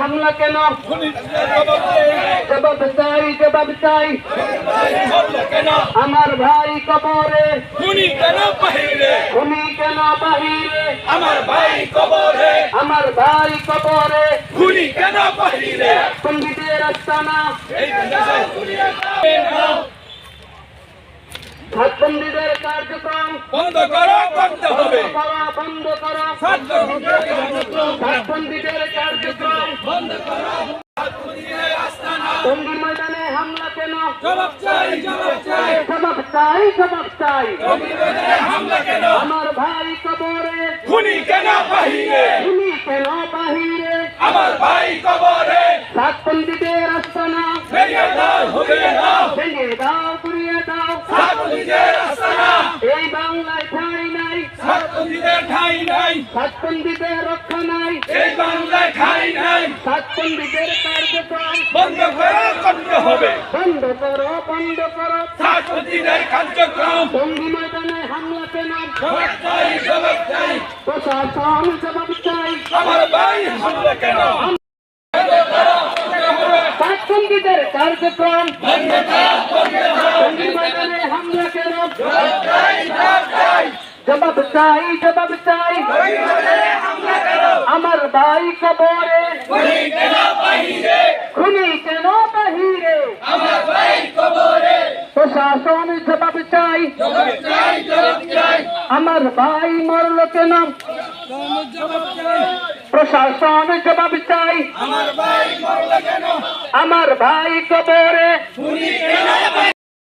হামলা কেন? জবাব চাই জবাব চাই। আমার ভাই কবরে। খুনি কেন বাহিরে? খুনি কেন বাহিরে আমার ভাই কবরে। আমার ভাই কবরে খুনি কেন বাহিরে পন্ডিতের আস্তানা এই হাতবন্দিদের কার্যক্রম। বন্ধ করো করতে হবে বন্ধ করো। ছাত্র কার্যক্রম হাতবন্দিদের কার্যক্রম বন্ধ করো খুনিদের আস্তানা টঙ্গীর ময়দানে হামলা কেন জবাব চাই জবাব চাই জবাব চাই জবাব চাই খুনিদের হামলা কেন আমার ভাই কবরে খুনি কেন বাহিরে খুনি কেন বাহিরে আমার ভাই কবরে হাতবন্দিদের আস্তানা ভেঙে দাও ভেঙে দাও ভেঙে দাও ঘুরিয়ে দাও ছাত্রীদের আস্তানা এই বাংলায় ঠাঁই নাই ছাত্রীদের ঠাই নাই সাতপন্ডিতের রক্ষা নাই। এই বাংলায় ঠাই নাই। সাতপন্ডিতের কার্যক্রম। বন্ধ করো করতে হবে। বন্ধ করো বন্ধ করো। ছাত্রীদের কার্যক্রম। টঙ্গী ময়দানে হামলা কেন জবাব চাই জবাব চাই। প্রশাসন জবাব চাই। আমার ভাই হামলা কেন? সাতপন্ডিতের কার্যক্রম। টঙ্গী ময়দানে হামলা কেন? জবাব চাই জবাব চাই। আমার ভাই কবরে খুনি কেন বাহিরে? খুনি কেন বাহিরে? আমার ভাই কবরে। প্রশাসন জবাব চাই। জবাব চাই জবাব চাই। আমার ভাই মরল কেন? প্রশাসন জবাব চাই। আমার ভাই মরলো কেন? আমার ভাই কবরে। খুনি কেন